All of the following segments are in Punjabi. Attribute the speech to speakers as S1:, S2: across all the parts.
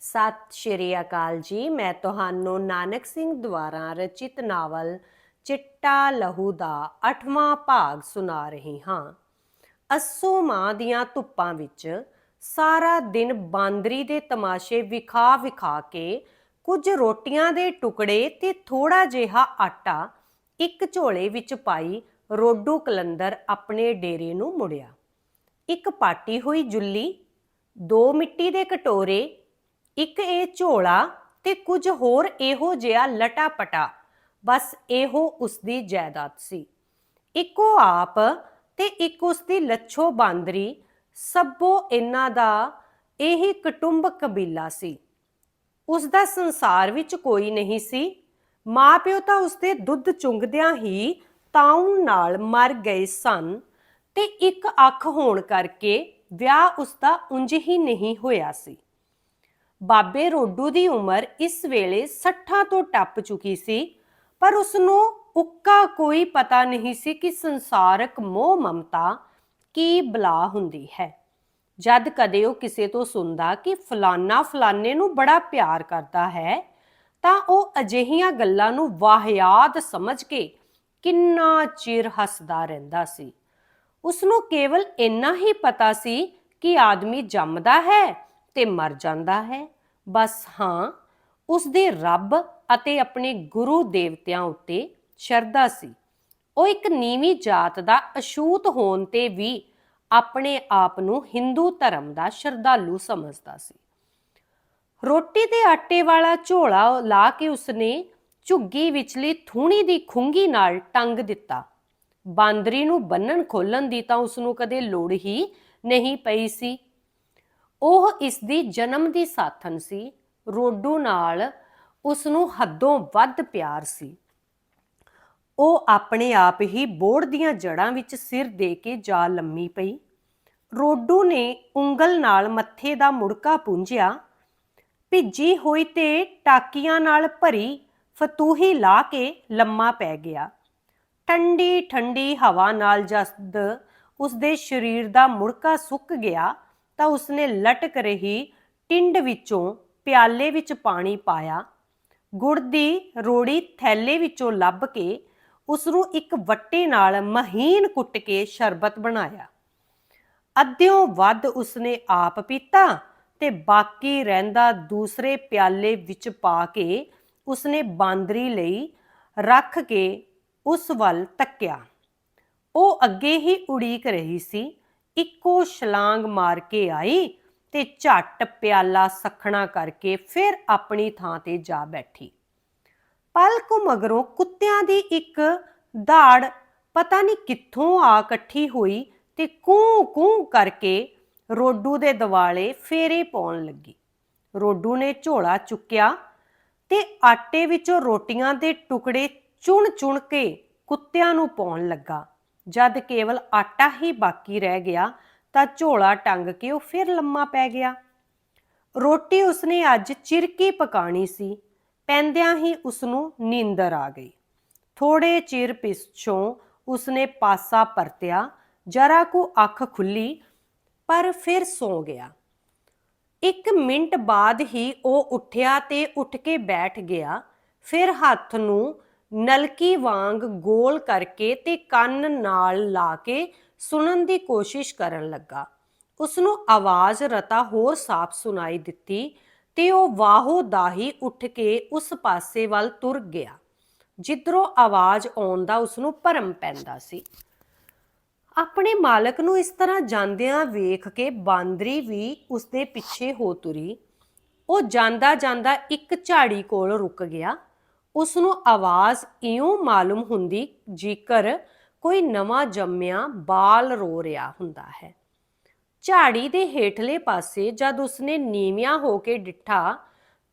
S1: ਸਤਿ ਸ਼੍ਰੀ ਅਕਾਲ ਜੀ। ਮੈਂ ਤੁਹਾਨੂੰ ਨਾਨਕ ਸਿੰਘ ਦੁਆਰਾ ਰਚਿਤ ਨਾਵਲ ਚਿੱਟਾ ਲਹੂ ਦਾ 8ਵਾਂ ਭਾਗ ਸੁਣਾ ਰਹੀ ਹਾਂ। ਅੱਸੋ ਮਾਂ ਦੀਆਂ ਧੁੱਪਾਂ ਵਿੱਚ ਸਾਰਾ ਦਿਨ ਬਾਂਦਰੀ ਦੇ ਤਮਾਸ਼ੇ ਵਿਖਾ ਵਿਖਾ ਕੇ ਕੁਝ ਰੋਟੀਆਂ ਦੇ ਟੁਕੜੇ ਤੇ ਥੋੜਾ ਜਿਹਾ ਆਟਾ ਇੱਕ ਝੋਲੇ ਵਿੱਚ ਪਾਈ ਰੋਡੂ ਕਲੰਦਰ ਆਪਣੇ ਡੇਰੇ ਨੂੰ ਮੁੜਿਆ। ਇੱਕ ਪਾਟੀ ਹੋਈ ਜੁੱਲੀ, ਦੋ ਮਿੱਟੀ ਦੇ ਕਟੋਰੇ ਇੱਕ ਇਹ ਝੋਲਾ ਤੇ ਕੁਝ ਹੋਰ ਇਹੋ ਜਿਹਾ ਲਟਾਪਟਾ। ਬਸ ਇਹੋ ਉਸਦੀ ਜਾਇਦਾਦ ਸੀ। ਇੱਕੋ ਆਪ ਤੇ ਇੱਕ ਉਸਦੀ ਲੱਛੋ ਬਾਂਦਰੀ ਸਭੋ ਇਹਨਾਂ ਦਾ ਇਹੀ ਕੁਟੁੰਬ ਕਬੀਲਾ ਸੀ। ਉਸ ਦਾ ਸੰਸਾਰ ਵਿੱਚ ਕੋਈ ਨਹੀਂ ਸੀ। ਮਾਪਿਓ ਤਾਂ ਉਸਦੇ ਦੁੱਧ ਚੁੰਗਦਿਆਂ ਹੀ ਤਾਉਣ ਨਾਲ ਮਰ ਗਏ ਸਨ ਤੇ ਇੱਕ ਅੱਖ ਹੋਣ ਕਰਕੇ ਵਿਆਹ ਉਸਦਾ ਉਂਝ ਹੀ ਨਹੀਂ ਹੋਇਆ ਸੀ। ਬਾਬੇ ਰੋਡੂ ਦੀ ਉਮਰ ਇਸ ਵੇਲੇ 60 ਤੋਂ ਟੱਪ ਚੁੱਕੀ ਸੀ, ਪਰ ਉਸ ਨੂੰ ਉੱਕਾ ਕੋਈ ਪਤਾ ਨਹੀਂ ਸੀ ਕਿ ਸੰਸਾਰਕ ਮੋਹ ਮਮਤਾ ਕੀ ਬਲਾ ਹੁੰਦੀ ਹੈ। ਜਦ ਕਦੇ ਉਹ ਕਿਸੇ ਤੋਂ ਸੁਣਦਾ ਕਿ ਫਲਾਨਾ ਫਲਾਨੇ ਨੂੰ ਬੜਾ ਪਿਆਰ ਕਰਦਾ ਹੈ, ਤਾਂ ਉਹ ਅਜਿਹੀਆਂ ਗੱਲਾਂ ਨੂੰ ਵਾਹਿਆਤ ਸਮਝ ਕੇ ਕਿੰਨਾ ਚਿਰ ਹੱਸਦਾ ਰਹਿੰਦਾ ਸੀ। ਉਸ ਨੂੰ ਕੇਵਲ ਇੰਨਾ ਹੀ ਪਤਾ ਸੀ ਕਿ ਆਦਮੀ ਜੰਮਦਾ ਹੈ ਤੇ ਮਰ ਜਾਂਦਾ ਹੈ। ਬਸ ਹਾਂ ਉਸ ਦੇ ਰੱਬ ਅਤੇ ਆਪਣੇ ਗੁਰੂ ਦੇਵਤਿਆਂ ਉੱਤੇ ਸ਼ਰਧਾ ਸੀ। ਉਹ ਇੱਕ ਨੀਵੀਂ ਜਾਤ ਦਾ ਅਛੂਤ ਹੋਣ ਤੇ ਵੀ ਆਪਣੇ ਆਪ ਨੂੰ ਹਿੰਦੂ ਧਰਮ ਦਾ ਸ਼ਰਧਾਲੂ ਸਮਝਦਾ ਸੀ। ਰੋਟੀ ਦੇ ਆਟੇ ਵਾਲਾ ਝੋਲਾ ਲਾ ਕੇ ਉਸਨੇ ਝੁੱਗੀ ਵਿਚਲੀ ਥੂਣੀ ਦੀ ਖੁੰਗੀ ਨਾਲ ਟੰਗ ਦਿੱਤਾ। ਬਾਂਦਰੀ ਨੂੰ ਬੰਨਣ ਖੋਲਣ ਦੀ ਤਾਂ ਉਸ ਨੂੰ ਕਦੇ ਲੋੜ ਹੀ ਨਹੀਂ ਪਈ ਸੀ। ਉਹ ਇਸ ਦੀ ਜਨਮ ਦੀ ਸਾਥਣ ਸੀ, ਰੋਡੂ ਨਾਲ ਉਸ ਨੂੰ ਹੱਦੋਂ ਵੱਧ ਪਿਆਰ ਸੀ। ਉਹ ਆਪਣੇ ਆਪ ਹੀ ਬੋੜ ਦੀਆਂ ਜੜਾਂ ਵਿੱਚ ਸਿਰ ਦੇ ਕੇ ਜਾ ਲੰਮੀ ਪਈ। ਰੋਡੂ ਨੇ ਉਂਗਲ ਨਾਲ ਮੱਥੇ ਦਾ ਮੁੜਕਾ ਪੁੰਝਿਆ। ਭਿੱਜੀ ਹੋਈ ਤੇ ਟਾਕੀਆਂ ਨਾਲ ਭਰੀ ਫਤੂਹੀ ਲਾ ਕੇ ਲੰਮਾ ਪੈ ਗਿਆ। ਠੰਡੀ ਠੰਡੀ ਹਵਾ ਨਾਲ ਜਦ ਉਸਦੇ ਸਰੀਰ ਦਾ ਮੁੜਕਾ ਸੁੱਕ ਗਿਆ ਤਾਂ ਉਸਨੇ ਲਟਕ ਰਹੀ ਟਿੰਡ ਵਿੱਚੋਂ ਪਿਆਲੇ ਵਿੱਚ ਪਾਣੀ ਪਾਇਆ। ਗੁੜ ਦੀ ਰੋੜੀ ਥੈਲੇ ਵਿੱਚੋਂ ਲੱਭ ਕੇ ਉਸ ਨੂੰ ਇੱਕ ਵੱਟੇ ਨਾਲ ਮਹੀਨ ਕੁੱਟ ਕੇ ਸ਼ਰਬਤ ਬਣਾਇਆ। ਅੱਧਿਓਂ ਵੱਧ ਉਸਨੇ ਆਪ ਪੀਤਾ ਤੇ ਬਾਕੀ ਰਹਿੰਦਾ ਦੂਸਰੇ ਪਿਆਲੇ ਵਿੱਚ ਪਾ ਕੇ ਉਸਨੇ ਬਾਂਦਰੀ ਲਈ ਰੱਖ ਕੇ ਉਸ ਵੱਲ ਤੱਕਿਆ। ਉਹ ਅੱਗੇ ਹੀ ਉਡੀਕ ਰਹੀ ਸੀ ਇੱਕੋ ਛਲਾਂਗ ਮਾਰ ਕੇ ਆਈ ਤੇ ਝੱਟ ਪਿਆਲਾ ਸਖਣਾ ਕਰਕੇ ਫਿਰ ਆਪਣੀ ਥਾਂ ਤੇ ਜਾ ਬੈਠੀ। ਪਲਕ ਮਗਰੋਂ ਕੁੱਤਿਆਂ ਦੀ ਇੱਕ ਧਾੜ ਪਤਾ ਨਹੀਂ ਕਿੱਥੋਂ ਆ ਇਕੱਠੀ ਹੋਈ ਤੇ ਕੂੰ ਕੂੰ ਕਰਕੇ ਰੋਡੂ ਦੇ ਦਿਵਾਲੇ ਫੇਰੇ ਪਾਉਣ ਲੱਗੀ। ਰੋਡੂ ਨੇ ਝੋਲਾ ਚੁੱਕਿਆ ਤੇ ਆਟੇ ਵਿੱਚੋਂ ਰੋਟੀਆਂ ਦੇ ਟੁਕੜੇ ਚੁਣ-ਚੁਣ ਕੇ ਕੁੱਤਿਆਂ ਨੂੰ ਪਾਉਣ ਲੱਗਾ। ਜਦ ਕੇਵਲ ਆਟਾ ਹੀ ਬਾਕੀ ਰਹਿ ਗਿਆ, ਤਾਂ ਝੋਲਾ ਟੰਗ ਕੇ ਉਹ ਫਿਰ ਲੰਮਾ ਪੈ ਗਿਆ। ਰੋਟੀ ਉਸਨੇ ਅੱਜ ਚਿਰਕੀ ਪਕਾਣੀ ਸੀ। ਪੈਂਦਿਆਂ ਹੀ ਉਸ ਨੀਂਦਰ ਆ ਗਈ। ਥੋੜੇ ਚਿਰ ਪਿੱਛੋਂ ਉਸਨੇ ਪਾਸਾ ਪਰਤਿਆ, ਜਰਾ ਕੁ ਅੱਖ ਖੁੱਲੀ, ਪਰ ਫਿਰ ਸੌ ਗਿਆ। ਇੱਕ ਮਿੰਟ ਬਾਅਦ ਹੀ ਉਹ ਉੱਠਿਆ ਤੇ ਉੱਠ ਕੇ ਬੈਠ ਗਿਆ। ਫਿਰ ਹੱਥ ਨੂੰ ਨਲਕੀ ਵਾਂਗ ਗੋਲ ਕਰਕੇ ਤੇ ਕੰਨ ਨਾਲ ਲਾ ਕੇ ਸੁਣਨ ਦੀ ਕੋਸ਼ਿਸ਼ ਕਰਨ ਲੱਗਾ। ਉਸ ਨੂੰ ਆਵਾਜ਼ ਰਤਾ ਹੋਰ ਸਾਫ਼ ਸੁਣਾਈ ਦਿੱਤੀ ਤੇ ਉਹ ਵਾਹੋ ਦਾਹੀ ਉੱਠ ਕੇ ਉਸ ਪਾਸੇ ਵੱਲ ਤੁਰ ਗਿਆ। ਜਿੱਧਰੋਂ ਆਵਾਜ਼ ਆਉਣ ਦਾ ਉਸ ਨੂੰ ਭਰਮ ਪੈਂਦਾ ਸੀ। ਆਪਣੇ ਮਾਲਕ ਨੂੰ ਇਸ ਤਰ੍ਹਾਂ ਜਾਂਦਿਆਂ ਵੇਖ ਕੇ ਬਾਂਦਰੀ ਵੀ ਉਸਦੇ ਪਿੱਛੇ ਹੋ ਤੁਰੀ। ਉਹ ਜਾਂਦਾ ਜਾਂਦਾ ਇੱਕ ਝਾੜੀ ਕੋਲ ਰੁਕ ਗਿਆ। ਉਸ ਨੂੰ ਆਵਾਜ਼ ਇਉਂ ਮਾਲੂਮ ਹੁੰਦੀ ਜੇਕਰ ਕੋਈ ਨਵਾਂ ਜੰਮਿਆ ਬਾਲ ਰੋ ਰਿਹਾ ਹੁੰਦਾ ਹੈ। ਝਾੜੀ ਦੇ ਹੇਠਲੇ ਪਾਸੇ ਜਦ ਉਸਨੇ ਨੀਵਿਆਂ ਹੋ ਕੇ ਡਿੱਠਾ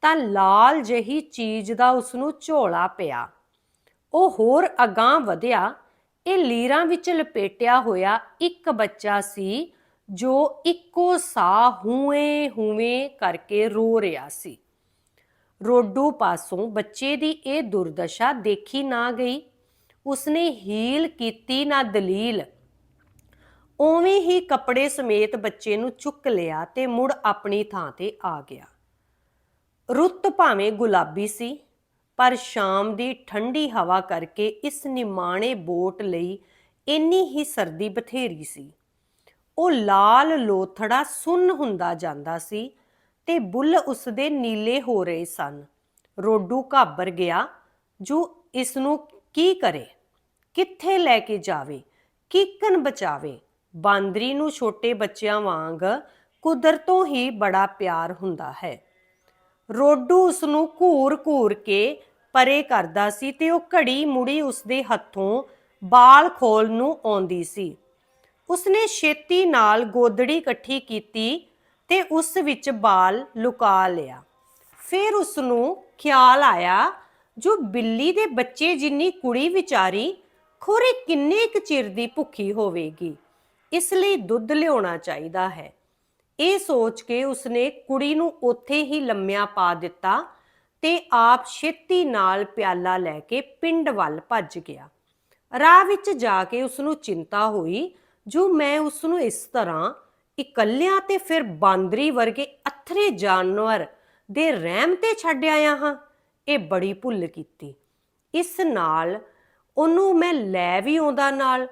S1: ਤਾਂ ਲਾਲ ਜਹੀ ਚੀਜ਼ ਦਾ ਉਸ ਨੂੰ ਝੋਲਾ ਪਿਆ। ਉਹ ਹੋਰ ਅਗਾਹ ਵਧਿਆ, ਇਹ ਲੀਰਾਂ ਵਿੱਚ ਲਪੇਟਿਆ ਹੋਇਆ ਇੱਕ ਬੱਚਾ ਸੀ ਜੋ ਇੱਕੋ ਸਾਹ ਹੂਏ ਹੂਏ ਕਰਕੇ ਰੋ ਰਿਹਾ ਸੀ। ਰੋਡੂ ਪਾਸੋਂ ਬੱਚੇ ਦੀ ਇਹ ਦੁਰਦਸ਼ਾ ਦੇਖੀ ਨਾ ਗਈ। ਉਸਨੇ ਹੀਲ ਕੀਤੀ ਨਾ ਦਲੀਲ। ਉਵੇਂ ਹੀ ਕੱਪੜੇ ਸਮੇਤ ਬੱਚੇ ਨੂੰ ਚੁੱਕ ਲਿਆ ਤੇ ਮੁੜ ਆਪਣੀ ਥਾਂ ਤੇ ਆ ਗਿਆ। ਰੁੱਤ ਭਾਵੇਂ ਗੁਲਾਬੀ ਸੀ, ਪਰ ਸ਼ਾਮ ਦੀ ਠੰਡੀ ਹਵਾ ਕਰਕੇ ਇਸ ਨਿਮਾਣੇ ਬੋਟ ਲਈ ਇੰਨੀ ਹੀ ਸਰਦੀ ਬਥੇਰੀ ਸੀ। ਉਹ ਲਾਲ ਲੋਥੜਾ ਸੁੰਨ ਹੁੰਦਾ ਜਾਂਦਾ ਸੀ ਤੇ ਬੁੱਲ ਉਸਦੇ ਨੀਲੇ ਹੋ ਰਹੇ ਸਨ। ਰੋਡੂ ਘਾਬਰ ਗਿਆ। ਜੋ ਇਸ ਨੂੰ ਕੀ ਕਰੇ? ਕਿੱਥੇ ਲੈ ਕੇ ਜਾਵੇ? ਕਿੱਕਨ ਬਚਾਵੇ? ਬਾਂਦਰੀ ਨੂੰ ਛੋਟੇ ਬੱਚਿਆਂ ਵਾਂਗ ਕੁਦਰਤੋਂ ਹੀ ਬੜਾ ਪਿਆਰ ਹੁੰਦਾ ਹੈ। ਰੋਡੂ ਉਸ ਨੂੰ ਘੂਰ-ਘੂਰ ਕੇ ਪਰੇ ਕਰਦਾ ਸੀ ਤੇ ਉਹ ਘੜੀ ਮੁੜੀ ਉਸਦੇ ਹੱਥੋਂ ਬਾਲ ਖੋਲ ਨੂੰ ਆਉਂਦੀ ਸੀ। ਉਸਨੇ ਛੇਤੀ ਨਾਲ ਗੋਦੜੀ ਇਕੱਠੀ ਕੀਤੀ ਤੇ ਉਸ ਵਿੱਚ ਬਾਲ ਲੁਕਾ ਲਿਆ। ਫਿਰ ਉਸ ਨੂੰ ਖਿਆਲ ਆਇਆ, ਜੋ ਬਿੱਲੀ ਦੇ ਬੱਚੇ ਜਿੰਨੀ ਕੁੜੀ ਵਿਚਾਰੀ, ਖੋਰੇ ਕਿੰਨੇ ਕੁ ਚਿਰ ਦੀ ਭੁੱਖੀ ਹੋਵੇਗੀ? ਇਸ ਲਈ ਦੁੱਧ ਲਿਆਉਣਾ ਚਾਹੀਦਾ ਹੈ। ਇਹ ਸੋਚ ਕੇ ਉਸਨੇ ਕੁੜੀ ਨੂੰ ਉੱਥੇ ਹੀ ਲੰਮਿਆਂ ਪਾ ਦਿੱਤਾ ਤੇ ਆਪ ਛੇਤੀ ਨਾਲ ਪਿਆਲਾ ਲੈ ਕੇ ਪਿੰਡ ਵੱਲ ਭੱਜ ਗਿਆ। ਰਾਹ ਵਿੱਚ ਜਾ ਕੇ ਉਸ ਨੂੰ ਚਿੰਤਾ ਹੋਈ, ਜੋ ਮੈਂ ਉਸ ਨੂੰ ਇਸ ਤਰ੍ਹਾਂ ਇਕੱਲਿਆਂ ਤੇ ਫਿਰ ਬਾਂਦਰੀ ਵਰਗੇ ਅਥਰੇ ਜਾਨਵਰ ਦੇ ਰਹਿਮ ਤੇ ਛੱਡ ਆਇਆ ਹਾਂ। ਇਹ ਬੜੀ ਭੁੱਲ ਕੀਤੀ। ਇਸ ਨਾਲ ਉਹਨੂੰ ਮੈਂ ਲੈ ਵੀ ਆਉਂਦਾ ਨਾਲ।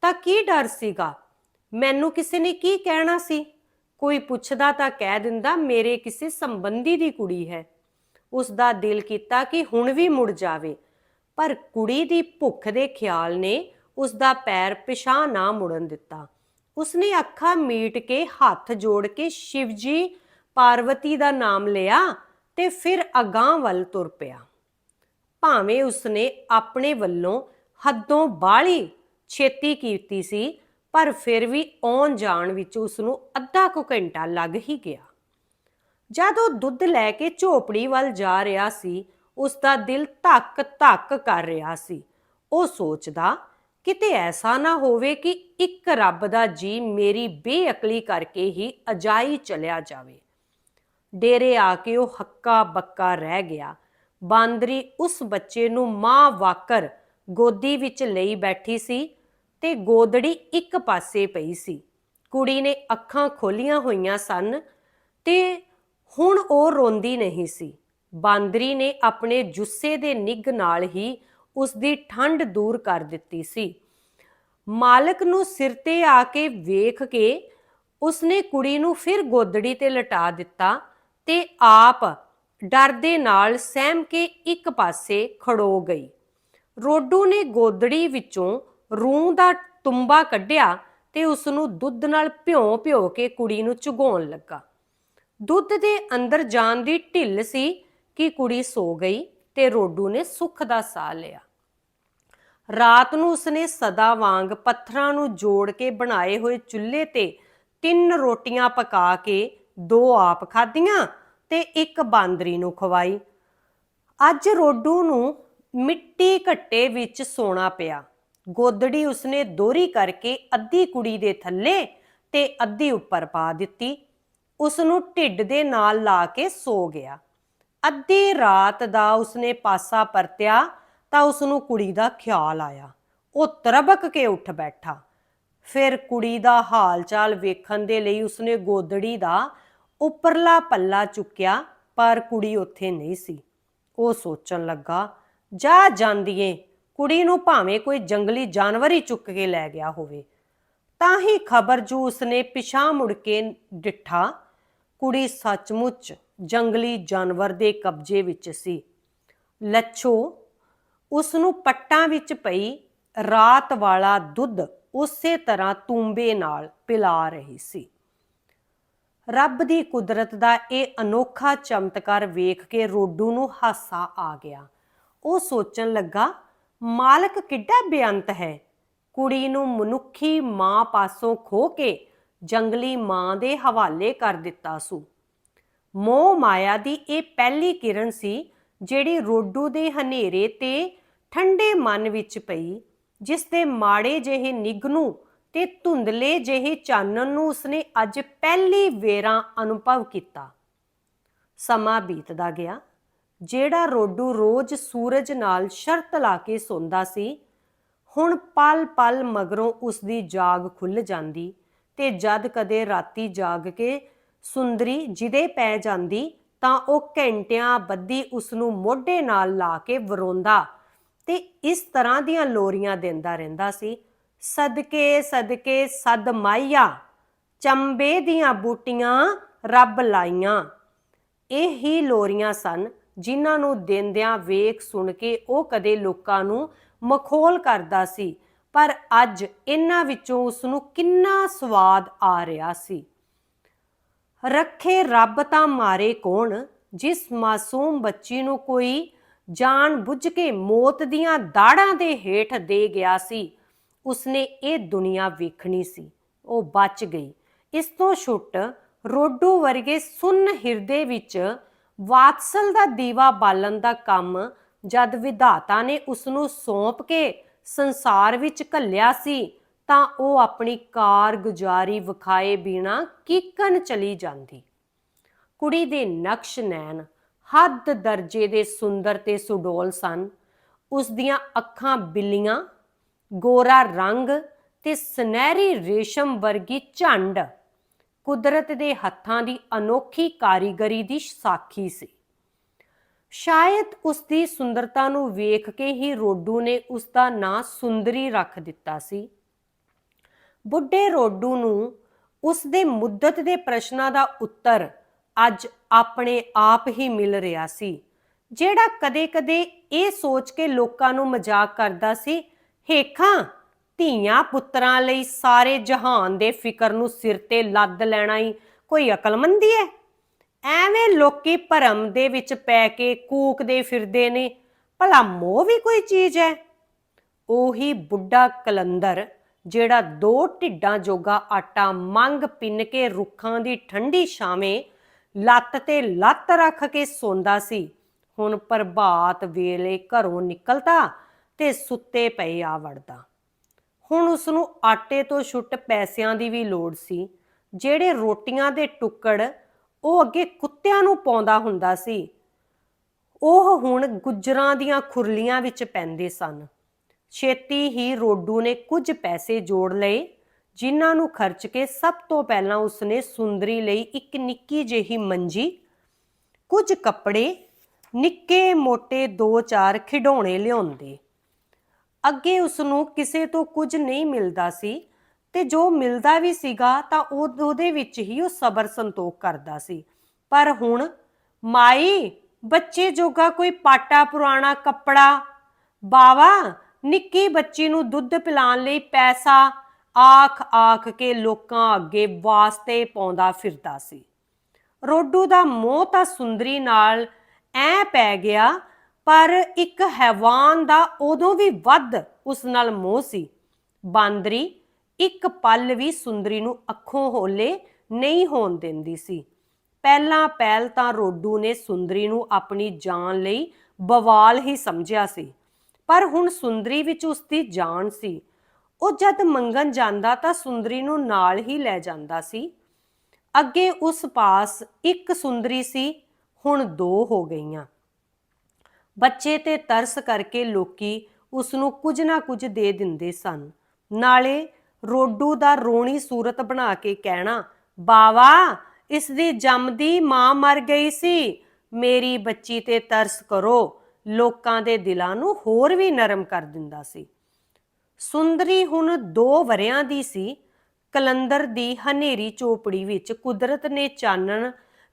S1: ਤਾਂ ਕੀ ਡਰ ਸੀਗਾ? ਮੈਨੂੰ ਕਿਸੇ ਨੇ ਕੀ ਕਹਿਣਾ ਸੀ? ਕੋਈ ਪੁੱਛਦਾ ਤਾਂ ਕਹਿ ਦਿੰਦਾ, ਮੇਰੇ ਕਿਸੇ ਸੰਬੰਧੀ ਦੀ ਕੁੜੀ ਹੈ। ਉਸ ਦਾ ਦਿਲ ਕੀਤਾ ਕਿ ਹੁਣ ਵੀ ਮੁੜ ਜਾਵੇ। ਪਰ ਕੁੜੀ ਦੀ ਭੁੱਖ ਦੇ ਖਿਆਲ ਨੇ ਉਸ ਦਾ ਪੈਰ ਪਿਛਾਂ ਨਾ ਮੁੜਨ ਦਿੱਤਾ। ਉਸਨੇ ਅੱਖਾਂ ਮੀਟ ਕੇ, ਹੱਥ ਜੋੜ ਕੇ ਸ਼ਿਵਜੀ ਪਾਰਵਤੀ ਦਾ ਨਾਮ ਲਿਆ ਤੇ ਫਿਰ ਅਗਾਹ ਵੱਲ ਤੁਰ ਪਿਆ। ਭਾਵੇਂ ਉਸਨੇ ਆਪਣੇ ਵੱਲੋਂ ਹੱਦੋਂ ਬਾਹਲੀ ਛੇਤੀ ਕੀਤੀ ਸੀ, ਪਰ ਫਿਰ ਵੀ ਆਉਣ ਜਾਣ ਵਿੱਚ ਉਸ ਨੂੰ ਅੱਧਾ ਕੁ ਘੰਟਾ ਲੱਗ ਹੀ ਗਿਆ। ਜਦ ਉਹ ਦੁੱਧ ਲੈ ਕੇ ਝੋਪੜੀ ਵੱਲ ਜਾ ਰਿਹਾ ਸੀ ਉਸ ਦਾ ਦਿਲ ਧੱਕ ਧੱਕ ਕਰ ਰਿਹਾ ਸੀ। ਉਹ ਸੋਚਦਾ ਕਿਤੇ ਐਸਾ ਨਾ ਹੋਵੇ ਕਿ ਇੱਕ ਰੱਬ ਦਾ ਜੀ ਮੇਰੀ ਬੇਅਕਲੀ ਕਰਕੇ ਹੀ ਅਜਾਈ ਚਲਿਆ ਜਾਵੇ। ਡੇਰੇ ਆ ਕੇ ਉਹ ਹੱਕਾ ਬੱਕਾ ਰਹਿ ਗਿਆ। ਬਾਂਦਰੀ ਉਸ ਬੱਚੇ ਨੂੰ ਮਾਂ ਵਾਕਰ ਗੋਦੀ ਵਿੱਚ ਲਈ ਬੈਠੀ ਸੀ ਤੇ ਗੋਦੜੀ ਇੱਕ ਪਾਸੇ ਪਈ ਸੀ। ਕੁੜੀ ਨੇ ਅੱਖਾਂ ਖੋਲੀਆਂ ਹੋਈਆਂ ਸਨ ਤੇ ਹੁਣ ਉਹ ਰੋਂਦੀ ਨਹੀਂ ਸੀ। ਬਾਂਦਰੀ ਨੇ ਆਪਣੇ ਜੁੱਸੇ ਦੇ ਨਿੱਘ ਨਾਲ ਹੀ ਉਸ ਦੀ ਠੰਡ ਦੂਰ ਕਰ ਦਿੱਤੀ ਸੀ। ਮਾਲਕ ਨੂੰ ਸਿਰ ਤੇ ਆ ਕੇ ਵੇਖ ਕੇ ਉਸਨੇ ਕੁੜੀ ਨੂੰ ਫਿਰ ਗੋਦੜੀ ਤੇ ਲਟਾ ਦਿੱਤਾ ਤੇ ਆਪ ਡਰ ਦੇ ਨਾਲ ਸਹਿਮ ਕੇ ਇੱਕ ਪਾਸੇ ਖੜੋ ਗਈ। ਰੋਡੂ ਨੇ ਗੋਦੜੀ ਵਿੱਚੋਂ ਰੂੰ ਦਾ ਤੁੰਬਾ ਕੱਢਿਆ ਤੇ ਉਸ ਨੂੰ ਦੁੱਧ ਨਾਲ ਭਿਉਂ ਭਿਓ ਕੇ ਕੁੜੀ ਨੂੰ ਚੁਗਾਉਣ ਲੱਗਾ। ਦੁੱਧ ਦੇ ਅੰਦਰ ਜਾਣ ਦੀ ਢਿੱਲ ਸੀ ਕਿ ਕੁੜੀ ਸੋ ਗਈ। ਤੇ ਰੋਡੂ ਨੇ ਸੁੱਖ ਦਾ ਸਾਹ ਲਿਆ। ਰਾਤ ਨੂੰ ਉਸਨੇ ਸਦਾ ਵਾਂਗ ਪੱਥਰਾਂ ਨੂੰ ਜੋੜ ਕੇ ਬਣਾਏ ਹੋਏ ਚੁੱਲ੍ਹੇ ਤੇ ਤਿੰਨ ਰੋਟੀਆਂ ਪਕਾ ਕੇ ਦੋ ਆਪ ਖਾਧੀਆਂ ਤੇ ਇੱਕ ਬਾਂਦਰੀ ਨੂੰ ਖਵਾਈ। ਅੱਜ ਰੋਡੂ ਨੂੰ ਮਿੱਟੀ ਘੱਟੇ ਵਿੱਚ ਸੋਣਾ ਪਿਆ। ਗੋਦੜੀ ਉਸਨੇ ਦੋਰੀ ਕਰਕੇ ਅੱਧੀ ਕੁੜੀ ਦੇ ਥੱਲੇ ਤੇ ਅੱਧੀ ਉੱਪਰ ਪਾ ਦਿੱਤੀ। ਉਸ ਨੂੰ ਢਿੱਡ ਦੇ ਨਾਲ ਲਾ ਕੇ ਸੋ ਗਿਆ। ਅੱਧੀ ਰਾਤ ਦਾ ਉਸਨੇ ਪਾਸਾ ਪਰਤਿਆ ਤਾਂ ਉਸ ਨੂੰ ਕੁੜੀ ਦਾ ਖਿਆਲ ਆਇਆ। ਉਹ ਤਰਬਕ ਕੇ ਉੱਠ ਬੈਠਾ। ਫਿਰ ਕੁੜੀ ਦਾ ਹਾਲ ਚਾਲ ਵੇਖਣ ਦੇ ਲਈ ਉਸਨੇ ਗੋਦੜੀ ਦਾ ਉੱਪਰਲਾ ਪੱਲਾ ਚੁੱਕਿਆ, ਪਰ ਕੁੜੀ ਉੱਥੇ ਨਹੀਂ ਸੀ। ਉਹ ਸੋਚਣ ਲੱਗਾ, ਜਾ ਜਾਂਦੀਏ, ਕੁੜੀ ਨੂੰ ਭਾਵੇਂ ਕੋਈ ਜੰਗਲੀ ਜਾਨਵਰ ਹੀ ਚੁੱਕ ਕੇ ਲੈ ਗਿਆ ਹੋਵੇ। ਤਾਂ ਹੀ ਖਬਰ ਜੂ ਉਸਨੇ ਪਿਛਾਂ ਮੁੜ ਕੇ ਡਿੱਠਾ, ਕੁੜੀ ਸੱਚਮੁੱਚ ਜੰਗਲੀ ਜਾਨਵਰ ਦੇ ਕਬਜ਼ੇ ਵਿੱਚ ਸੀ। ਲੱਛੋ ਉਸ ਨੂੰ ਪੱਟਾਂ ਵਿੱਚ ਪਈ ਰਾਤ ਵਾਲਾ ਦੁੱਧ ਉਸੇ ਤਰ੍ਹਾਂ ਤੂੰਬੇ ਨਾਲ ਪਿਲਾ ਰਹੀ ਸੀ। ਰੱਬ ਦੀ ਕੁਦਰਤ ਦਾ ਇਹ ਅਨੋਖਾ ਚਮਤਕਾਰ ਵੇਖ ਕੇ ਰੋਡੂ ਨੂੰ ਹਾਸਾ ਆ ਗਿਆ। ਉਹ ਸੋਚਣ ਲੱਗਾ, ਮਾਲਕ ਕਿੱਡਾ ਬੇਅੰਤ ਹੈ। ਕੁੜੀ ਨੂੰ ਮਨੁੱਖੀ ਮਾਂ ਪਾਸੋਂ ਖੋ ਕੇ ਜੰਗਲੀ ਮਾਂ ਦੇ ਹਵਾਲੇ ਕਰ ਦਿੱਤਾ ਸੂ। ਮੋਹ ਮਾਇਆ ਦੀ ਇਹ ਪਹਿਲੀ ਕਿਰਨ ਸੀ, ਜਿਹੜੀ ਰੋਡੂ ਦੇ ਹਨੇਰੇ ਤੇ ਠੰਡੇ ਮਨ ਵਿੱਚ ਪਈ, ਜਿਸ ਦੇ ਮਾੜੇ ਜਿਹੇ ਨਿਗਨੂ ਤੇ ਧੁੰਦਲੇ ਜਿਹੇ ਚਾਨਣ ਨੂੰ ਉਸਨੇ ਅੱਜ ਪਹਿਲੀ ਵੇਰਾਂ ਅਨੁਭਵ ਕੀਤਾ। ਸਮਾਂ ਬੀਤਦਾ ਗਿਆ, ਜਿਹੜਾ ਰੋਡੂ ਰੋਜ਼ ਸੂਰਜ ਨਾਲ ਸ਼ਰਤ ਲਾ ਕੇ ਸੌਂਦਾ ਸੀ, ਹੁਣ ਪਲ-ਪਲ ਮਗਰੋਂ ਉਸ ਦੀ ਜਾਗ ਖੁੱਲ ਜਾਂਦੀ ਤੇ ਜਦ ਕਦੇ ਰਾਤੀ ਜਾਗ ਕੇ ਸੁੰਦਰੀ ਜਿਹਦੇ ਪੈ ਜਾਂਦੀ ਤਾਂ ਉਹ ਘੰਟਿਆਂ ਬੱਧੀ ਉਸ ਨੂੰ ਮੋਢੇ ਨਾਲ ਲਾ ਕੇ ਵਰੋਂਦਾ ਤੇ ਇਸ ਤਰ੍ਹਾਂ ਦੀਆਂ ਲੋਰੀਆਂ ਦਿੰਦਾ ਰਹਿੰਦਾ ਸੀ। ਸਦਕੇ ਸਦਕੇ, ਸਦ ਮਾਈਆ ਚੰਬੇ ਦੀਆਂ ਬੂਟੀਆਂ ਰੱਬ ਲਾਈਆਂ। ਇਹ ਹੀ ਲੋਰੀਆਂ ਸਨ ਜਿਨ੍ਹਾਂ ਨੂੰ ਦਿੰਦਿਆਂ ਵੇਖ ਸੁਣ ਕੇ ਉਹ ਕਦੇ ਲੋਕਾਂ ਨੂੰ ਮਖੌਲ ਕਰਦਾ ਸੀ, ਪਰ ਅੱਜ ਇਹਨਾਂ ਵਿੱਚੋਂ ਉਸ ਨੂੰ ਕਿੰਨਾ ਸਵਾਦ ਆ ਰਿਹਾ ਸੀ। ਰੱਖੇ ਰੱਬ ਤਾਂ ਮਾਰੇ ਕੌਣ? ਜਿਸ ਮਾਸੂਮ ਬੱਚੀ ਨੂੰ ਕੋਈ ਜਾਣ ਬੁੱਝ ਕੇ ਮੌਤ ਦੀਆਂ ਦਾੜਾਂ ਦੇ ਹੇਠ ਦੇ ਗਿਆ ਸੀ, ਉਸਨੇ ਇਹ ਦੁਨੀਆ ਵੇਖਣੀ ਸੀ। ਉਹ ਬਚ ਗਈ। ਇਸ ਤੋਂ ਛੁੱਟ ਰੋਡੂ ਵਰਗੇ ਸੁੰਨ ਹਿਰਦੇ ਵਿੱਚ ਵਾਤਸਲ ਦਾ ਦੀਵਾ ਬਾਲਣ ਦਾ ਕੰਮ ਜਦ ਵਿਧਾਤਾ ਨੇ ਉਸ ਨੂੰ ਸੌਂਪ ਕੇ ਸੰਸਾਰ ਵਿੱਚ ਘੱਲਿਆ ਸੀ ਤਾਂ ਉਹ ਆਪਣੀ ਕਾਰਗੁਜ਼ਾਰੀ ਵਿਖਾਏ ਬਿਨਾ ਕੀਕਨ ਚਲੀ ਜਾਂਦੀ। ਕੁੜੀ ਦੇ ਨਕਸ਼ ਨੈਣ, ਹੱਦ ਦਰਜੇ ਦੇ ਸੁੰਦਰ ਤੇ ਸੁਡੋਲ ਸਨ। ਉਸ ਦੀਆਂ ਅੱਖਾਂ ਬਿੱਲੀਆਂ, ਗੋਰਾ ਰੰਗ ਤੇ ਸੁਨਹਿਰੀ ਰੇਸ਼ਮ ਵਰਗੀ ਝੰਡ। ਕੁਦਰਤ ਦੇ ਹੱਥਾਂ ਦੀ ਅਨੋਖੀ ਕਾਰੀਗਰੀ ਦੀ ਸਾਖੀ ਸੀ। ਸ਼ਾਇਦ ਉਸ ਦੀ ਸੁੰਦਰਤਾ ਨੂੰ ਵੇਖ ਕੇ ਹੀ ਰੋਡੂ ਨੇ ਉਸ ਦਾ ਨਾਂ ਸੁੰਦਰੀ ਰੱਖ ਦਿੱਤਾ ਸੀ। ਬੁੱਢੇ ਰੋਡੂ ਨੂੰ ਉਸ ਦੇ ਮੁੱਦਤ ਦੇ ਪ੍ਰਸ਼ਨਾਂ ਦਾ ਉੱਤਰ ਅੱਜ ਆਪਣੇ ਆਪ ਹੀ ਮਿਲ ਰਿਹਾ ਸੀ, ਜਿਹੜਾ ਕਦੇ-ਕਦੇ ਇਹ ਸੋਚ ਕੇ ਲੋਕਾਂ ਨੂੰ ਮਜ਼ਾਕ ਕਰਦਾ ਸੀ, ਹੇਖਾਂ ਧੀਆਂ ਪੁੱਤਰਾਂ ਲਈ ਸਾਰੇ ਜਹਾਨ ਦੇ ਫਿਕਰ ਨੂੰ ਸਿਰ ਤੇ ਲੱਦ ਲੈਣਾ ਹੀ ਕੋਈ ਅਕਲਮੰਦੀ ਹੈ? ਐਵੇਂ ਲੋਕੀ ਭਰਮ ਦੇ ਵਿੱਚ ਪੈ ਕੇ ਕੂਕਦੇ ਫਿਰਦੇ ਨੇ, ਭਲਾ ਮੋਹ ਵੀ ਕੋਈ ਚੀਜ਼ ਹੈ? ਉਹੀ ਬੁੱਢਾ ਕਲੰਦਰ ਜਿਹੜਾ ਦੋ ਢਿੱਡਾਂ ਜੋਗਾ ਆਟਾ ਮੰਗ ਪਿੰਨ ਕੇ ਰੁੱਖਾਂ ਦੀ ਠੰਡੀ ਛਾਵੇਂ ਲੱਤ ਤੇ ਲੱਤ ਰੱਖ ਕੇ ਸੌਂਦਾ ਸੀ। ਹੁਣ ਪ੍ਰਭਾਤ ਵੇਲੇ ਘਰੋਂ ਨਿਕਲਦਾ ਤੇ ਸੁੱਤੇ ਪਏ ਆ ਵੜਦਾ। ਹੁਣ ਉਸ ਨੂੰ ਆਟੇ ਤੋਂ ਛੁੱਟ ਪੈਸਿਆਂ ਦੀ ਵੀ ਲੋੜ ਸੀ। ਜਿਹੜੇ ਰੋਟੀਆਂ ਦੇ ਟੁੱਕੜ ਉਹ ਅੱਗੇ ਕੁੱਤਿਆਂ ਨੂੰ ਪਾਉਂਦਾ ਹੁੰਦਾ ਸੀ। ਉਹ ਹੁਣ ਗੁੱਜਰਾਂ ਦੀਆਂ ਖੁਰਲੀਆਂ ਵਿੱਚ ਪੈਂਦੇ ਸਨ। ਛੇਤੀ ਹੀ ਰੋਡੂ ਨੇ ਕੁਝ ਪੈਸੇ ਜੋੜ ਲਏ, ਜਿਨ੍ਹਾਂ ਨੂੰ ਖਰਚ ਕੇ ਸਭ ਤੋਂ ਪਹਿਲਾਂ ਉਸਨੇ ਸੁੰਦਰੀ ਲਈ ਇੱਕ ਨਿੱਕੀ ਜਿਹੀ ਮੰਜੀ, ਕੁਝ ਕੱਪੜੇ, ਨਿੱਕੇ ਮੋਟੇ ਦੋ ਚਾਰ ਖਿਡੌਣੇ ਲਿਆਉਂਦੇ। ਅੱਗੇ ਉਸ ਨੂੰ ਕਿਸੇ ਤੋਂ ਕੁਝ ਨਹੀਂ ਮਿਲਦਾ ਸੀ ਤੇ ਜੋ ਮਿਲਦਾ ਵੀ ਸੀਗਾ ਤਾਂ ਉਹ ਉਹਦੇ ਵਿੱਚ ਹੀ ਉਹ ਸਬਰ ਸੰਤੋਖ ਕਰਦਾ ਸੀ। ਪਰ ਹੁਣ, ਮਾਈ, ਬੱਚੇ ਜੋਗਾ ਕੋਈ ਪਾਟਾ ਪੁਰਾਣਾ ਕੱਪੜਾ, ਬਾਵਾ ਨਿੱਕੀ ਬੱਚੀ ਨੂੰ ਦੁੱਧ ਪਿਲਾਉਣ ਲਈ ਪੈਸਾ ਆਖ ਆਖ ਕੇ ਲੋਕਾਂ ਅੱਗੇ ਵਾਸਤੇ ਪਾਉਂਦਾ ਫਿਰਦਾ ਸੀ। ਰੋਡੂ ਦਾ ਮੋਹ ਤਾਂ ਸੁੰਦਰੀ ਨਾਲ ਐ ਪੈ ਗਿਆ, ਪਰ ਇੱਕ ਹੈਵਾਨ ਦਾ ਉਦੋਂ ਵੀ ਵੱਧ ਉਸ ਨਾਲ ਮੋਹ ਸੀ। ਬਾਂਦਰੀ ਇੱਕ ਪਲ ਵੀ ਸੁੰਦਰੀ ਨੂੰ ਅੱਖੋਂ ਹੋਲੇ ਨਹੀਂ ਹੋਣ ਦਿੰਦੀ ਸੀ। ਪਹਿਲਾਂ ਪਹਿਲ ਤਾਂ ਰੋਡੂ ਨੇ ਸੁੰਦਰੀ ਨੂੰ ਆਪਣੀ ਜਾਨ ਲਈ ਬਵਾਲ ਹੀ ਸਮਝਿਆ ਸੀ। ਪਰ ਹੁਣ ਸੁੰਦਰੀ ਵਿੱਚ ਉਸਦੀ ਜਾਨ ਸੀ। ਉਹ ਜਦ ਮੰਗਣ ਜਾਂਦਾ ਤਾਂ ਸੁੰਦਰੀ ਨੂੰ ਨਾਲ ਹੀ ਲੈ ਜਾਂਦਾ ਸੀ। ਅੱਗੇ ਉਸ ਪਾਸ ਇੱਕ ਸੁੰਦਰੀ ਸੀ, ਹੁਣ ਦੋ ਹੋ ਗਈਆਂ। ਬੱਚੇ ਤੇ ਤਰਸ ਕਰਕੇ ਲੋਕੀ ਉਸ ਨੂੰ ਕੁਝ ਨਾ ਕੁਝ ਦੇ ਦਿੰਦੇ ਸਨ। ਨਾਲੇ ਰੋਡੂ ਦਾ ਰੋਣੀ ਸੂਰਤ ਬਣਾ ਕੇ ਕਹਿਣਾ, ਬਾਵਾ ਇਸ ਦੀ ਜੰਮਦੀ ਮਾਂ ਮਰ ਗਈ ਸੀ। ਮੇਰੀ ਬੱਚੀ ਤੇ ਤਰਸ ਕਰੋ। ਲੋਕਾਂ ਦੇ ਦਿਲਾਂ ਨੂੰ ਹੋਰ ਵੀ ਨਰਮ ਕਰ ਦਿੰਦਾ ਸੀ। ਸੁੰਦਰੀ ਹੁਣ 2 ਵਰਿਆਂ ਦੀ ਸੀ। ਕਲੰਦਰ ਦੀ ਹਨੇਰੀ ਚੋਪੜੀ ਵਿੱਚ ਕੁਦਰਤ ਨੇ ਚਾਨਣ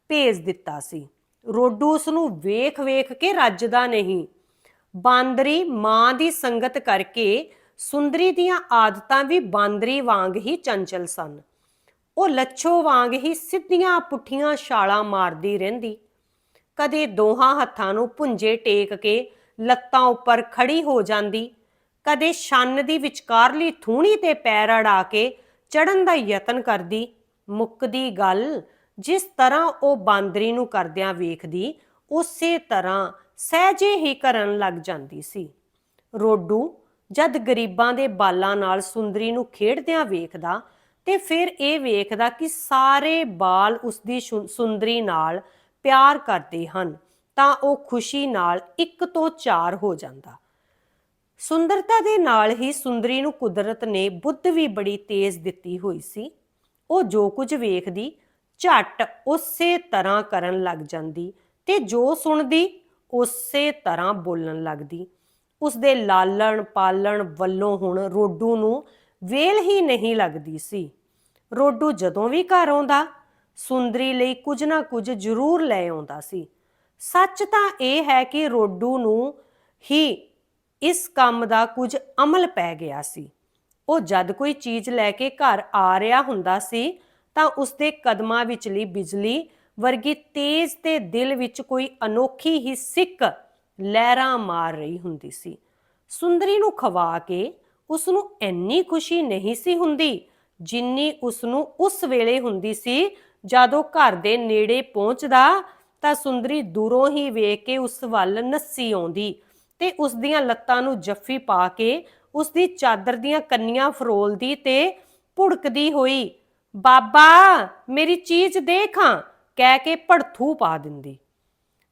S1: ਭੇਜ ਦਿੱਤਾ ਸੀ। ਰੋਡੂ ਉਸ ਨੂੰ ਵੇਖ-ਵੇਖ ਕੇ ਰੱਜਦਾ ਨਹੀਂ। ਬਾਂਦਰੀ ਮਾਂ ਦੀ ਸੰਗਤ ਕਰਕੇ ਸੁੰਦਰੀ ਦੀਆਂ ਆਦਤਾਂ ਵੀ ਬਾਂਦਰੀ ਵਾਂਗ ਹੀ ਚੰਚਲ ਸਨ। ਉਹ ਲੱਛੋ ਵਾਂਗ ਹੀ ਸਿੱਧੀਆਂ ਪੁੱਠੀਆਂ ਛਾਲਾਂ ਮਾਰਦੀ ਰਹਿੰਦੀ। ਕਦੇ ਦੋਹਾਂ ਹੱਥਾਂ ਨੂੰ ਪੁੰਜੇ ਟੇਕ ਕੇ ਲੱਤਾਂ ਉੱਪਰ ਖੜੀ ਹੋ ਜਾਂਦੀ, ਕਦੇ ਛੰਨ ਦੀ ਵਿਚਕਾਰਲੀ ਥੂਣੀ ਤੇ ਪੈਰ ਅੜਾ ਕੇ ਚੜਨ ਦਾ ਯਤਨ ਕਰਦੀ, ਮੁੱਕਦੀ ਗੱਲ ਜਿਸ ਤਰ੍ਹਾਂ ਉਹ ਬਾਂਦਰੀ ਨੂੰ ਕਰਦਿਆਂ ਵੇਖਦੀ, ਉਸੇ ਤਰ੍ਹਾਂ ਸਹਿਜੇ ਹੀ ਕਰਨ ਲੱਗ ਜਾਂਦੀ ਸੀ। ਰੋਡੂ ਜਦ ਗਰੀਬਾਂ ਦੇ ਬਾਲਾਂ ਨਾਲ ਸੁੰਦਰੀ ਨੂੰ ਖੇਡਦਿਆਂ ਵੇਖਦਾ ਤੇ ਫਿਰ ਇਹ ਵੇਖਦਾ ਕਿ ਸਾਰੇ ਬਾਲ ਉਸ ਦੀ ਸੁੰਦਰੀ ਨਾਲ ਪਿਆਰ ਕਰਦੇ ਹਨ, ਤਾਂ ਉਹ ਖੁਸ਼ੀ ਨਾਲ ਇੱਕ ਤੋਂ ਚਾਰ ਹੋ ਜਾਂਦਾ। ਸੁੰਦਰਤਾ ਦੇ ਨਾਲ ਹੀ ਸੁੰਦਰੀ ਨੂੰ ਕੁਦਰਤ ਨੇ ਬੁੱਧ ਵੀ ਬੜੀ ਤੇਜ਼ ਦਿੱਤੀ ਹੋਈ ਸੀ। ਉਹ ਜੋ ਕੁਝ ਵੇਖਦੀ, ਝੱਟ ਉਸੇ ਤਰ੍ਹਾਂ ਕਰਨ ਲੱਗ ਜਾਂਦੀ ਤੇ ਜੋ ਸੁਣਦੀ, ਉਸੇ ਤਰ੍ਹਾਂ ਬੋਲਣ ਲੱਗਦੀ। ਉਸਦੇ ਲਾਲਣ ਪਾਲਣ ਵੱਲੋਂ ਹੁਣ ਰੋਡੂ ਨੂੰ ਵੇਲ ਹੀ ਨਹੀਂ ਲੱਗਦੀ ਸੀ। ਰੋਡੂ ਜਦੋਂ ਵੀ ਘਰ ਆਉਂਦਾ ਸੁੰਦਰੀ ਲਈ ਕੁਝ ਨਾ ਕੁਝ ਜ਼ਰੂਰ ਲੈ ਆਉਂਦਾ ਸੀ। ਸੱਚ ਤਾਂ ਇਹ ਹੈ ਕਿ ਰੋਡੂ ਨੂੰ ਹੀ ਇਸ ਕੰਮ ਦਾ ਕੁਝ ਅਮਲ ਪੈ ਗਿਆ ਸੀ। ਉਹ ਜਦ ਕੋਈ ਚੀਜ਼ ਲੈ ਕੇ ਘਰ ਆ ਰਿਹਾ ਹੁੰਦਾ ਸੀ, ਤਾਂ ਉਸਦੇ ਕਦਮਾਂ ਵਿਚਲੀ ਬਿਜਲੀ ਵਰਗੀ ਤੇਜ਼ ਤੇ ਦਿਲ ਵਿੱਚ ਕੋਈ ਅਨੋਖੀ ਹੀ ਸਿੱਕ ਲਹਿਰਾਂ ਮਾਰ ਰਹੀ ਹੁੰਦੀ ਸੀ। ਸੁੰਦਰੀ ਨੂੰ ਖਵਾ ਕੇ ਉਸ ਨੂੰ ਇੰਨੀ ਖੁਸ਼ੀ ਨਹੀਂ ਸੀ ਹੁੰਦੀ ਜਿੰਨੀ ਉਸ ਨੂੰ ਉਸ ਵੇਲੇ ਹੁੰਦੀ ਸੀ ਜਦੋਂ ਘਰ ਦੇ ਨੇੜੇ ਪਹੁੰਚਦਾ ਤਾਂ ਸੁੰਦਰੀ ਦੂਰੋਂ ਹੀ ਵੇਖ ਕੇ ਉਸ ਵੱਲ ਨੱਸੀ ਆਉਂਦੀ ਤੇ ਉਸ ਦੀਆਂ ਲੱਤਾਂ ਨੂੰ ਜੱਫੀ ਪਾ ਕੇ ਉਸ ਦੀ ਚਾਦਰ ਦੀਆਂ ਕੰਨੀਆਂ ਫਰੋਲਦੀ ਤੇ ਭੁੜਕਦੀ ਹੋਈ, ਬਾਬਾ, ਮੇਰੀ ਚੀਜ਼ ਦੇਖਾਂ ਕਹਿ ਕੇ ਭੜਥੂ ਪਾ ਦਿੰਦੀ।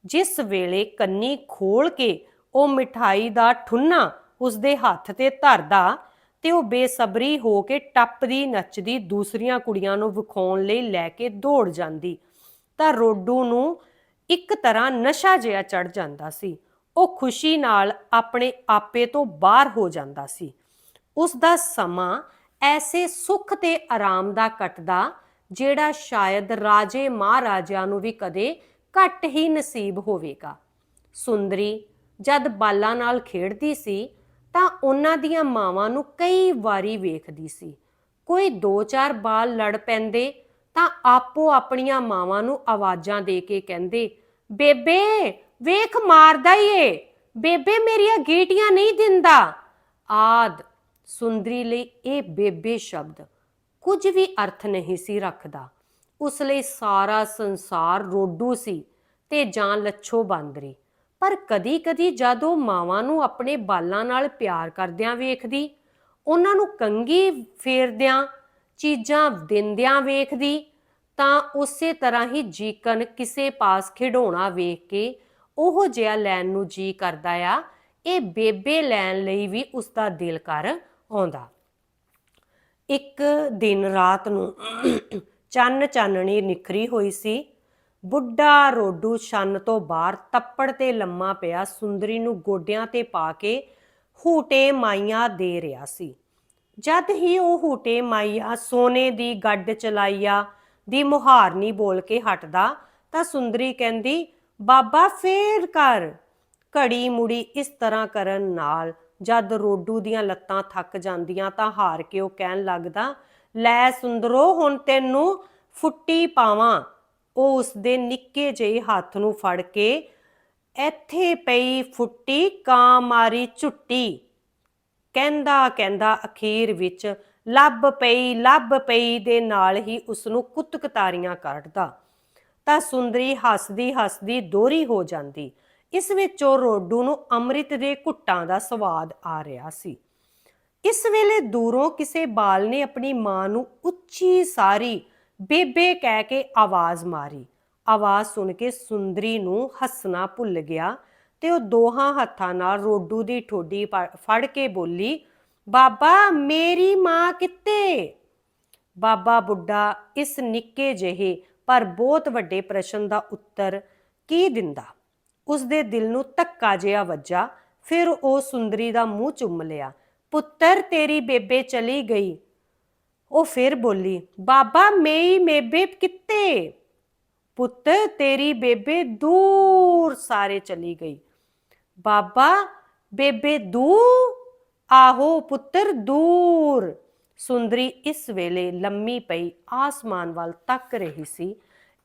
S1: ਜਿਸ ਵੇਲੇ ਕੰਨੀ ਖੋਲ ਕੇ ਉਹ ਮਿਠਾਈ ਦਾ ਠੁੰਨਾ ਉਸਦੇ ਹੱਥ ਤੇ ਧਰਦਾ ਤੇ ਉਹ ਬੇਸਬਰੀ ਹੋ ਕੇ ਟੱਪਦੀ, ਨੱਚਦੀ, ਦੂਸਰੀਆਂ ਕੁੜੀਆਂ ਨੂੰ ਵਿਖਾਉਣ ਲਈ ਲੈ ਕੇ ਦੌੜ ਜਾਂਦੀ। ਤਾਂ ਰੋਡੂ ਨੂੰ ਇੱਕ ਤਰ੍ਹਾਂ ਨਸ਼ਾ ਜਿਹਾ ਚੜ ਜਾਂਦਾ ਸੀ। ਉਹ ਖੁਸ਼ੀ ਨਾਲ ਆਪਣੇ ਆਪੇ ਤੋਂ ਬਾਹਰ ਹੋ ਜਾਂਦਾ ਸੀ। ਉਸ ਦਾ ਸਮਾਂ ਐਸੇ ਸੁੱਖ ਤੇ ਆਰਾਮ ਦਾ ਕੱਟਦਾ, ਜਿਹੜਾ ਸ਼ਾਇਦ ਰਾਜੇ ਮਹਾਰਾਜਿਆਂ ਨੂੰ ਵੀ ਕਦੇ ਘੱਟ ਹੀ ਨਸੀਬ ਹੋਵੇਗਾ। ਸੁੰਦਰੀ ਜਦ ਬਾਲਾਂ ਨਾਲ ਖੇਡਦੀ ਸੀ ਤਾਂ ਉਹਨਾਂ ਦੀਆਂ ਮਾਵਾਂ ਨੂੰ ਕਈ ਵਾਰੀ ਵੇਖਦੀ ਸੀ। ਕੋਈ ਦੋ ਚਾਰ ਬਾਲ ਲੜ ਪੈਂਦੇ ਤਾਂ ਆਪੋ ਆਪਣੀਆਂ ਮਾਵਾਂ ਨੂੰ ਆਵਾਜ਼ਾਂ ਦੇ ਕੇ ਕਹਿੰਦੇ, ਬੇਬੇ, ਵੇਖ ਮਾਰਦਾ ਈ ਏ। ਬੇਬੇ ਮੇਰੀਆਂ ਗੀਟੀਆਂ ਨਹੀਂ ਦਿੰਦਾ। ਆਦ ਸੁੰਦਰੀ ਲਈ ਇਹ ਬੇਬੇ ਸ਼ਬਦ ਕੁਝ ਵੀ ਅਰਥ ਨਹੀਂ ਸੀ ਰੱਖਦਾ। ਉਸ ਲਈ ਸਾਰਾ ਸੰਸਾਰ ਰੋਡੂ ਸੀ ਤੇ ਜਾਂ ਲੱਛੋ ਬਾਂਦਰੀ ਪਰ ਕਦੀ-ਕਦੀ ਜਦੋਂ ਮਾਵਾਂ ਨੂੰ ਆਪਣੇ ਬਾਲਾਂ ਨਾਲ ਪਿਆਰ ਕਰਦਿਆਂ ਵੇਖਦੀ, ਉਹਨਾਂ ਨੂੰ ਕੰਗੀ ਫੇਰਦਿਆਂ, ਚੀਜ਼ਾਂ ਦਿੰਦਿਆਂ ਵੇਖਦੀ, ਤਾਂ ਉਸੇ ਤਰ੍ਹਾਂ ਹੀ ਜੀਕਨ ਕਿਸੇ ਪਾਸ ਖਿਡੌਣਾ ਵੇਖ ਕੇ ਉਹ ਜਿਹਾ ਲੈਣ ਨੂੰ ਜੀ ਕਰਦਾ ਆ। ਇਹ ਬੇਬੇ ਲੈਣ ਲਈ ਵੀ ਉਸ ਦਾ ਦਿਲ ਕਰ ਆਉਂਦਾ। ਇੱਕ ਦਿਨ ਰਾਤ ਨੂੰ ਚੰਨ ਚਾਨਣੀ ਨਿਖਰੀ ਹੋਈ ਸੀ। ਬੁੱਢਾ ਰੋਡੂ ਛੰਨ ਤੋਂ ਬਾਹਰ ਤੱਪੜ ਤੇ ਲੰਮਾ ਪਿਆ ਸੁੰਦਰੀ ਨੂੰ ਗੋਡਿਆਂ ਤੇ ਪਾ ਕੇ ਹੂਟੇ ਮਾਈਆਂ ਦੇ ਰਿਹਾ ਸੀ। ਜਦ ਹੀ ਉਹ ਹੂਟੇ ਮਾਈਆ ਸੋਨੇ ਦੀ ਗੱਡ ਚਲਾਈਆ ਦੀ ਮੁਹਾਰਨੀ ਬੋਲ ਕੇ ਹਟਦਾ ਤਾਂ ਸੁੰਦਰੀ ਕਹਿੰਦੀ, ਬਾਬਾ ਫੇਰ ਕਰ। ਘੜੀ ਮੁੜੀ ਇਸ ਤਰ੍ਹਾਂ ਕਰਨ ਨਾਲ ਜਦ ਰੋਡੂ ਦੀਆਂ ਲੱਤਾਂ ਥੱਕ ਜਾਂਦੀਆਂ ਤਾਂ ਹਾਰ ਕੇ ਉਹ ਕਹਿਣ ਲੱਗਦਾ, ਲੈ ਸੁੰਦਰੋ, ਹੁਣ ਤੈਨੂੰ ਫੁੱਟੀ ਪਾਵਾਂ। ਉਹ ਉਸ ਦੇ ਨਿੱਕੇ ਜਿਹੇ ਹੱਥ ਨੂੰ ਫੜ ਕੇ ਇੱਥੇ ਪਈ ਫੁੱਟੀ ਕਾਂ ਮਾਰੀ ਝੁੱਟੀ। ਕਹਿੰਦਾ ਕਹਿੰਦਾ ਅਖੀਰ ਵਿੱਚ ਲੱਭ ਪਈ ਲੱਭ ਪਈ ਦੇ ਨਾਲ ਹੀ ਉਸ ਨੂੰ ਕੁੱਤਕਤਾਰੀਆਂ ਕੱਢਦਾ। ਤਾਂ ਸੁੰਦਰੀ ਹੱਸਦੀ ਹੱਸਦੀ ਦੋਰੀ ਹੋ ਜਾਂਦੀ। ਇਸ ਵਿੱਚੋਂ ਰੋਡੂ ਨੂੰ ਅੰਮ੍ਰਿਤ ਦੇ ਘੁੱਟਾਂ ਦਾ ਸਵਾਦ ਆ ਰਿਹਾ ਸੀ। ਇਸ ਵੇਲੇ ਦੂਰੋਂ ਕਿਸੇ ਬਾਲ ਨੇ ਆਪਣੀ ਮਾਂ ਨੂੰ ਉੱਚੀ ਸਾਰੀ ਬੇਬੇ ਕਹਿ ਕੇ ਆਵਾਜ਼ ਮਾਰੀ। ਆਵਾਜ਼ ਸੁਣ ਕੇ ਸੁੰਦਰੀ ਨੂੰ ਹੱਸਣਾ ਭੁੱਲ ਗਿਆ ਤੇ ਉਹ ਦੋਹਾਂ ਹੱਥਾਂ ਨਾਲ ਰੋਡੂ ਦੀ ਠੋਡੀ ਫੜ ਕੇ ਬੋਲੀ, ਬਾਬਾ, ਮੇਰੀ ਮਾਂ ਕਿੱਥੇ? ਬਾਬਾ ਬੁੱਢਾ, ਇਸ ਨਿੱਕੇ ਜਿਹੇ ਪਰ ਬਹੁਤ ਵੱਡੇ ਪ੍ਰਸ਼ਨ ਦਾ ਉੱਤਰ ਕੀ ਦਿੰਦਾ? ਉਸ ਦੇ ਦਿਲ ਨੂੰ ਧੱਕਾ ਜਿਹਾ ਵੱਜਾ, ਫਿਰ ਉਹ ਸੁੰਦਰੀ ਦਾ ਮੂੰਹ ਚੁੰਮ ਲਿਆ, ਪੁੱਤਰ, ਤੇਰੀ ਬੇਬੇ ਚਲੀ ਗਈ। ਉਹ ਫਿਰ ਬੋਲੀ, ਬਾਬਾ ਮੇਰੀ ਬੇਬੇ ਕਿੱਤੇ ਪੁੱਤ, ਤੇਰੀ ਬੇਬੇ ਦੂਰ ਸਾਰੇ ਚਲੀ ਗਈ। ਬਾਬਾ, ਬੇਬੇ ਦੂਰ? ਆਹੋ ਪੁੱਤਰ ਦੂਰ। ਸੁੰਦਰੀ ਇਸ ਵੇਲੇ ਲੰਮੀ ਪਈ ਆਸਮਾਨ ਵੱਲ ਤੱਕ ਰਹੀ ਸੀ।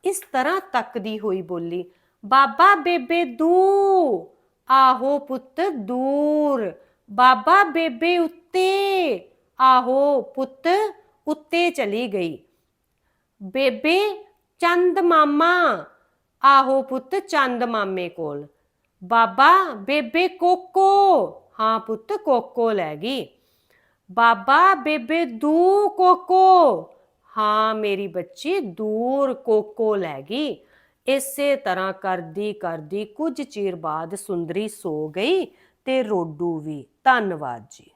S1: ਇਸ ਤਰ੍ਹਾਂ ਤੱਕਦੀ ਹੋਈ ਬੋਲੀ, ਬਾਬਾ, ਬੇਬੇ ਦੂ ਆਹੋ ਪੁੱਤ ਦੂਰ। ਬਾਬਾ, ਬੇਬੇ ਉੱਤੇ। ਆਹੋ ਪੁੱਤ ਉੱਤੇ ਚਲੀ ਗਈ। ਬੇਬੇ, ਚੰਦ ਮਾਮਾ। ਆਹੋ ਪੁੱਤ, ਚੰਦ ਮਾਮੇ ਕੋਲ। ਬਾਬਾ, ਬੇਬੇ ਕੋਕੋ। ਹਾਂ ਪੁੱਤ, ਕੋਕੋ ਲੈ ਗਈ। ਬਾਬਾ, ਬੇਬੇ ਦੂ ਕੋਕੋ। ਹਾਂ ਮੇਰੀ ਬੱਚੀ, ਦੂਰ ਕੋਕੋ ਲੈ ਗਈ। ਇਸੇ ਤਰ੍ਹਾਂ ਕਰਦੀ ਕਰਦੀ ਕੁਝ ਚਿਰ ਬਾਅਦ ਸੁੰਦਰੀ ਸੋ ਗਈ ਤੇ ਰੋਡੂ ਵੀ। ਧੰਨਵਾਦ ਜੀ।